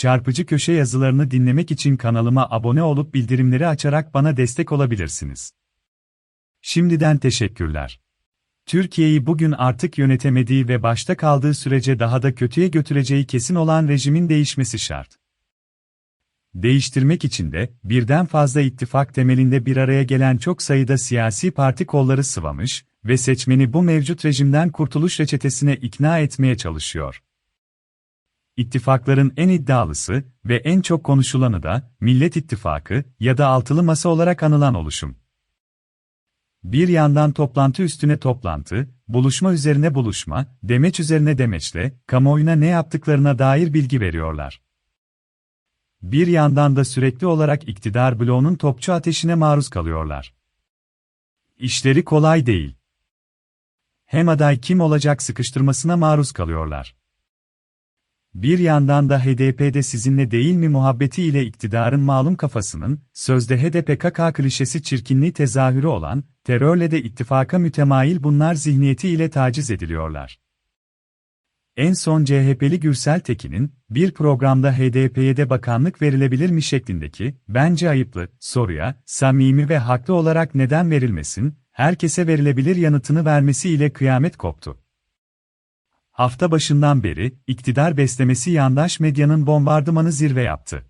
Çarpıcı köşe yazılarını dinlemek için kanalıma abone olup bildirimleri açarak bana destek olabilirsiniz. Şimdiden teşekkürler. Türkiye'yi bugün artık yönetemediği ve başta kaldığı sürece daha da kötüye götüreceği kesin olan rejimin değişmesi şart. Değiştirmek için de birden fazla ittifak temelinde bir araya gelen çok sayıda siyasi parti kolları sıvamış ve seçmeni bu mevcut rejimden kurtuluş reçetesine ikna etmeye çalışıyor. İttifakların en iddialısı ve en çok konuşulanı da Millet İttifakı ya da Altılı Masa olarak anılan oluşum. Bir yandan toplantı üstüne toplantı, buluşma üzerine buluşma, demeç üzerine demeçle, kamuoyuna ne yaptıklarına dair bilgi veriyorlar. Bir yandan da sürekli olarak iktidar bloğunun topçu ateşine maruz kalıyorlar. İşleri kolay değil. Hem aday kim olacak sıkıştırmasına maruz kalıyorlar. Bir yandan da HDP'de sizinle değil mi muhabbeti ile iktidarın malum kafasının, sözde HDP-KK klişesi çirkinliği tezahürü olan, terörle de ittifaka mütemayil bunlar zihniyeti ile taciz ediliyorlar. En son CHP'li Gürsel Tekin'in, bir programda HDP'ye de bakanlık verilebilir mi şeklindeki, bence ayıplı, soruya, samimi ve haklı olarak neden verilmesin, herkese verilebilir yanıtını vermesiyle kıyamet koptu. Hafta başından beri, iktidar beslemesi yandaş medyanın bombardımanı zirve yaptı.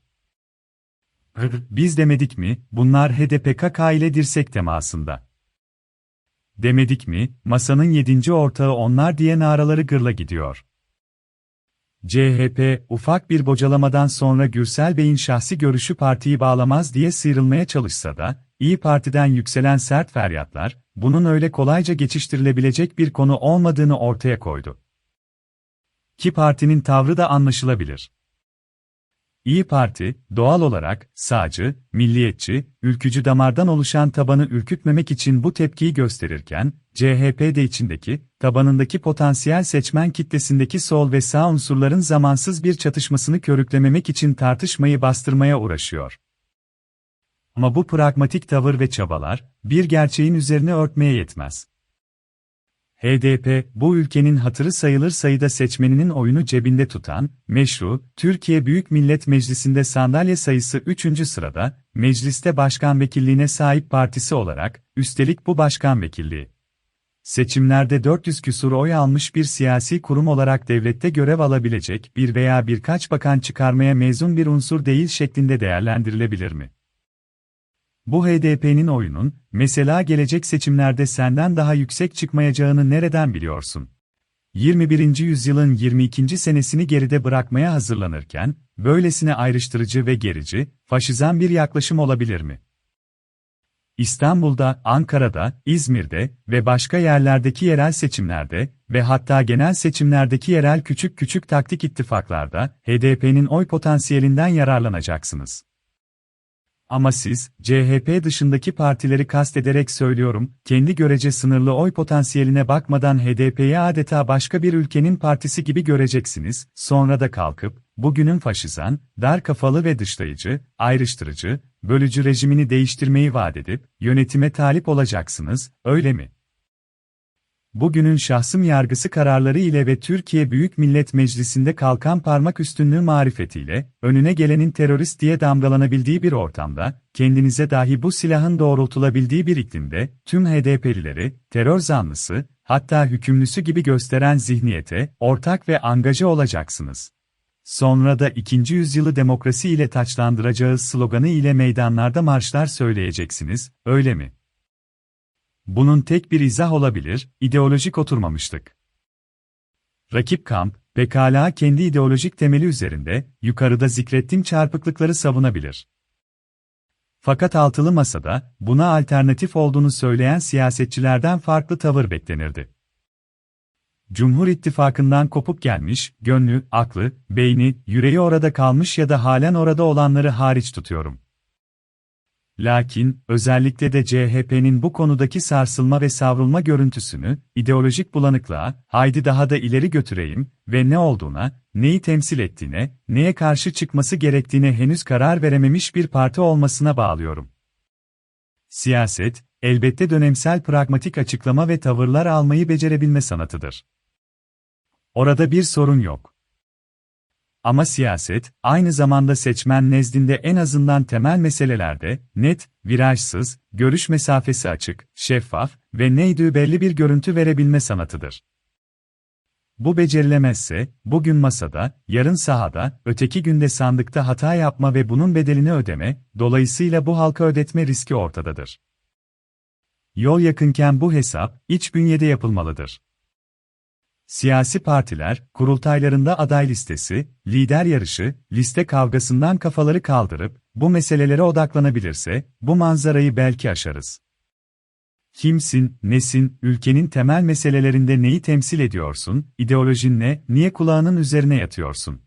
Biz demedik mi, bunlar HDP-KK ile dirsek temasında. Demedik mi, masanın yedinci ortağı onlar diye naraları gırla gidiyor. CHP, ufak bir bocalamadan sonra Gürsel Bey'in şahsi görüşü partiyi bağlamaz diye sıyrılmaya çalışsa da, İyi Parti'den yükselen sert feryatlar, bunun öyle kolayca geçiştirilebilecek bir konu olmadığını ortaya koydu. Ki partinin tavrı da anlaşılabilir. İyi Parti, doğal olarak, sağcı, milliyetçi, ülkücü damardan oluşan tabanı ürkütmemek için bu tepkiyi gösterirken, CHP de içindeki, tabanındaki potansiyel seçmen kitlesindeki sol ve sağ unsurların zamansız bir çatışmasını körüklememek için tartışmayı bastırmaya uğraşıyor. Ama bu pragmatik tavır ve çabalar, bir gerçeğin üzerine örtmeye yetmez. HDP, bu ülkenin hatırı sayılır sayıda seçmeninin oyunu cebinde tutan, meşru, Türkiye Büyük Millet Meclisi'nde sandalye sayısı 3. sırada, mecliste başkan vekilliğine sahip partisi olarak, üstelik bu başkan vekilliği. Seçimlerde 400 küsur oy almış bir siyasi kurum olarak devlette görev alabilecek bir veya birkaç bakan çıkarmaya mezun bir unsur değil şeklinde değerlendirilebilir mi? Bu HDP'nin oyunun, mesela gelecek seçimlerde senden daha yüksek çıkmayacağını nereden biliyorsun? 21. yüzyılın 22. senesini geride bırakmaya hazırlanırken, böylesine ayrıştırıcı ve gerici, faşizan bir yaklaşım olabilir mi? İstanbul'da, Ankara'da, İzmir'de ve başka yerlerdeki yerel seçimlerde ve hatta genel seçimlerdeki yerel küçük küçük taktik ittifaklarda HDP'nin oy potansiyelinden yararlanacaksınız. Ama siz, CHP dışındaki partileri kastederek söylüyorum, kendi görece sınırlı oy potansiyeline bakmadan HDP'yi adeta başka bir ülkenin partisi gibi göreceksiniz, sonra da kalkıp, bugünün faşizan, dar kafalı ve dışlayıcı, ayrıştırıcı, bölücü rejimini değiştirmeyi vaat edip, yönetime talip olacaksınız, öyle mi? Bugünün şahsım yargısı kararları ile ve Türkiye Büyük Millet Meclisi'nde kalkan parmak üstünlüğü marifetiyle, önüne gelenin terörist diye damgalanabildiği bir ortamda, kendinize dahi bu silahın doğrultulabildiği bir iklimde, tüm HDP'lileri, terör zanlısı, hatta hükümlüsü gibi gösteren zihniyete, ortak ve angaja olacaksınız. Sonra da ikinci yüzyılı demokrasi ile taçlandıracağız sloganı ile meydanlarda marşlar söyleyeceksiniz, öyle mi? Bunun tek bir izah olabilir, ideolojik oturmamıştık. Rakip kamp, pekala kendi ideolojik temeli üzerinde, yukarıda zikrettiğim çarpıklıkları savunabilir. Fakat altılı masada, buna alternatif olduğunu söyleyen siyasetçilerden farklı tavır beklenirdi. Cumhur İttifakı'ndan kopup gelmiş, gönlü, aklı, beyni, yüreği orada kalmış ya da halen orada olanları hariç tutuyorum. Lakin, özellikle de CHP'nin bu konudaki sarsılma ve savrulma görüntüsünü, ideolojik bulanıklığa, haydi daha da ileri götüreyim ve ne olduğuna, neyi temsil ettiğine, neye karşı çıkması gerektiğine henüz karar verememiş bir parti olmasına bağlıyorum. Siyaset, elbette dönemsel pragmatik açıklama ve tavırlar almayı becerebilme sanatıdır. Orada bir sorun yok. Ama siyaset, aynı zamanda seçmen nezdinde en azından temel meselelerde, net, virajsız, görüş mesafesi açık, şeffaf ve neydi belli bir görüntü verebilme sanatıdır. Bu becerilemezse, bugün masada, yarın sahada, öteki günde sandıkta hata yapma ve bunun bedelini ödeme, dolayısıyla bu halka ödetme riski ortadadır. Yol yakınken bu hesap, iç bünyede yapılmalıdır. Siyasi partiler, kurultaylarında aday listesi, lider yarışı, liste kavgasından kafaları kaldırıp, bu meselelere odaklanabilirse, bu manzarayı belki aşarız. Kimsin, nesin, ülkenin temel meselelerinde neyi temsil ediyorsun, ideolojin ne, niye kulağının üzerine yatıyorsun?